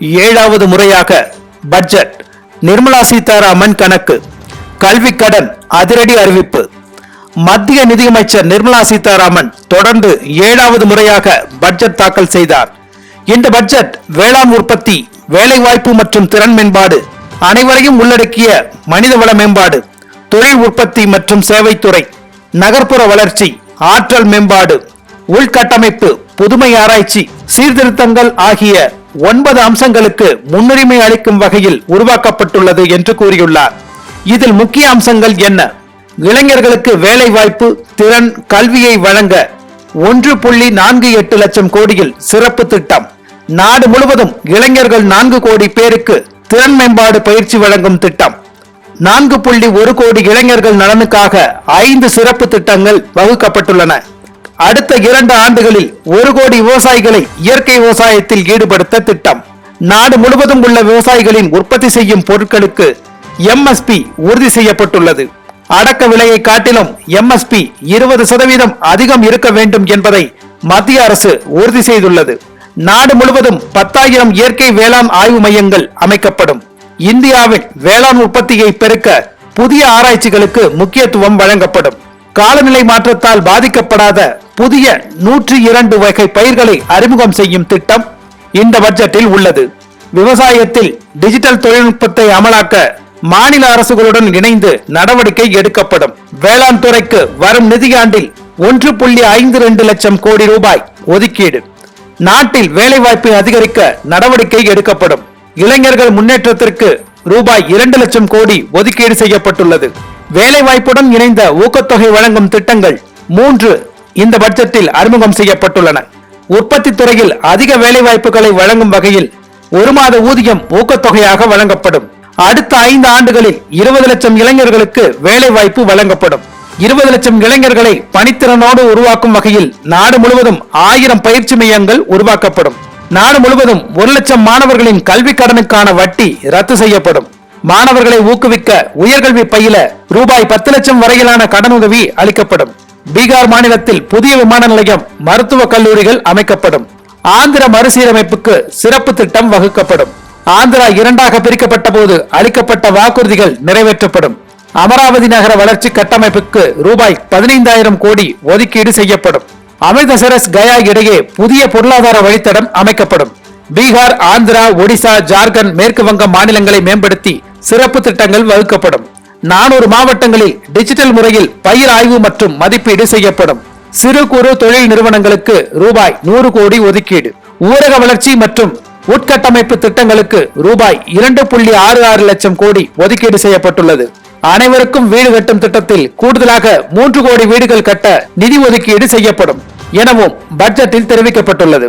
ஏழாவது முறையாக பட்ஜெட். நிர்மலா சீதாராமன் கணக்கு. கல்வி கடன் அதிரடி அறிவிப்பு. மத்திய நிதியமைச்சர் நிர்மலா சீதாராமன் தொடர்ந்து ஏழாவது முறையாக பட்ஜெட் தாக்கல் செய்தார். இந்த பட்ஜெட் வேளாண் உற்பத்தி வேலைவாய்ப்பு மற்றும் திறன் மேம்பாடு அனைவரையும் உள்ளடக்கிய மனிதவள மேம்பாடு தொழில் உற்பத்தி மற்றும் சேவைத்துறை நகர்ப்புற வளர்ச்சி ஆற்றல் மேம்பாடு உள்கட்டமைப்பு புதுமை ஆராய்ச்சி சீர்திருத்தங்கள் ஆகிய ஒன்பது அம்சங்களுக்கு முன்னுரிமை அளிக்கும் வகையில் உருவாக்கப்பட்டுள்ளது என்று கூறியுள்ளார். இதில் முக்கிய அம்சங்கள் என்ன? இளைஞர்களுக்கு வேலை வாய்ப்பு திறன் கல்வியை வழங்க ஒன்று புள்ளி நான்கு எட்டு லட்சம் கோடியில் சிறப்பு திட்டம். நாடு முழுவதும் இளைஞர்கள் நான்கு கோடி பேருக்கு திறன் மேம்பாடு பயிற்சி வழங்கும் திட்டம். நான்கு புள்ளி ஒரு கோடி இளைஞர்கள் நலனுக்காக ஐந்து சிறப்பு திட்டங்கள் வகுக்கப்பட்டுள்ளன. அடுத்த இரண்டு ஆண்டுகளில் ஒரு கோடி விவசாயிகளை இயற்கை விவசாயத்தில் ஈடுபடுத்த திட்டம். நாடு முழுவதும் உள்ள விவசாயிகளின் உற்பத்தி செய்யும் பொருட்களுக்கு எம்எஸ்பி உறுதி செய்யப்பட்டுள்ளது. அடக்க விலையை காட்டிலும் எம்எஸ்பி இருபது சதவீதம் அதிகம் இருக்க வேண்டும் என்பதை மத்திய அரசு உறுதி செய்துள்ளது. நாடு முழுவதும் பத்தாயிரம் இயற்கை வேளாண் ஆய்வு மையங்கள் அமைக்கப்படும். இந்தியாவின் வேளாண் உற்பத்தியை பெருக்க புதிய ஆராய்ச்சிகளுக்கு முக்கியத்துவம் வழங்கப்படும். காலநிலை மாற்றத்தால் பாதிக்கப்படாத புதிய நூற்றி இரண்டு வகை பயிர்களை அறிமுகம் செய்யும் திட்டம் இந்த பட்ஜெட்டில் உள்ளது. விவசாயத்தில் டிஜிட்டல் தொழில்நுட்பத்தை அமலாக்க மாநில அரசுகளுடன் இணைந்து நடவடிக்கை எடுக்கப்படும். வேளாண் துறைக்கு வரும் நிதியாண்டில் ஒன்று புள்ளி ஐந்து ரெண்டு லட்சம் கோடி ரூபாய் ஒதுக்கீடு. நாட்டில் வேலைவாய்ப்பை அதிகரிக்க நடவடிக்கை எடுக்கப்படும். இளைஞர்கள் முன்னேற்றத்திற்கு ரூபாய் இரண்டு லட்சம் கோடி ஒதுக்கீடு செய்யப்பட்டுள்ளது. வேலைவாய்ப்புடன் இணைந்த ஊக்கத்தொகை வழங்கும் திட்டங்கள் மூன்று இந்த பட்ஜெட்டில் அறிமுகம் செய்யப்பட்டுள்ளன. உற்பத்தி துறையில் அதிக வேலைவாய்ப்புகளை வழங்கும் வகையில் ஒரு மாத ஊதியம் ஊக்கத்தொகையாக வழங்கப்படும். அடுத்த ஐந்து ஆண்டுகளில் இருபது லட்சம் இளைஞர்களுக்கு வேலைவாய்ப்பு வழங்கப்படும். இருபது லட்சம் இளைஞர்களை பணித்திறனோடு உருவாக்கும் வகையில் நாடு முழுவதும் ஆயிரம் பயிற்சி மையங்கள் உருவாக்கப்படும். நாடு முழுவதும் ஒரு லட்சம் மாணவர்களின் கல்வி கடனுக்கான வட்டி ரத்து செய்யப்படும். மாணவர்களை ஊக்குவிக்க உயர்கல்வி பயில ரூபாய் பத்து லட்சம் வரையிலான கடனுதவி அளிக்கப்படும். பீகார் மாநிலத்தில் புதிய விமான நிலையம் மருத்துவ கல்லூரிகள் அமைக்கப்படும். ஆந்திர மறுசீரமைப்புக்கு சிறப்பு திட்டம் வகுக்கப்படும். ஆந்திரா இரண்டாக பிரிக்கப்பட்ட போது அளிக்கப்பட்ட வாக்குறுதிகள் நிறைவேற்றப்படும். அமராவதி நகர வளர்ச்சி கட்டமைப்புக்கு ரூபாய் பதினைந்தாயிரம் கோடி ஒதுக்கீடு செய்யப்படும். அமிர்தசரஸ் கயா இடையே புதிய பொருளாதார வழித்தடம் அமைக்கப்படும். பீகார் ஆந்திரா ஒடிசா ஜார்க்கண்ட் மேற்கு வங்கம் மாநிலங்களை மேம்படுத்தி சிறப்பு திட்டங்கள் வகுக்கப்படும். நானூறு மாவட்டங்களில் டிஜிட்டல் முறையில் பயிர் ஆய்வு மற்றும் மதிப்பீடு செய்யப்படும். சிறு குறு தொழில் நிறுவனங்களுக்கு ரூபாய் நூறு கோடி ஒதுக்கீடு. ஊரக வளர்ச்சி மற்றும் உட்கட்டமைப்பு திட்டங்களுக்கு ரூபாய் இரண்டு புள்ளி ஆறு ஆறு லட்சம் கோடி ஒதுக்கீடு செய்யப்பட்டுள்ளது. அனைவருக்கும் வீடு கட்டும் திட்டத்தில் கூடுதலாக மூன்று கோடி வீடுகள் கட்ட நிதி ஒதுக்கீடு செய்யப்படும். எனவும் பட்ஜெட்டில் தெரிவிக்கப்பட்டுள்ளது.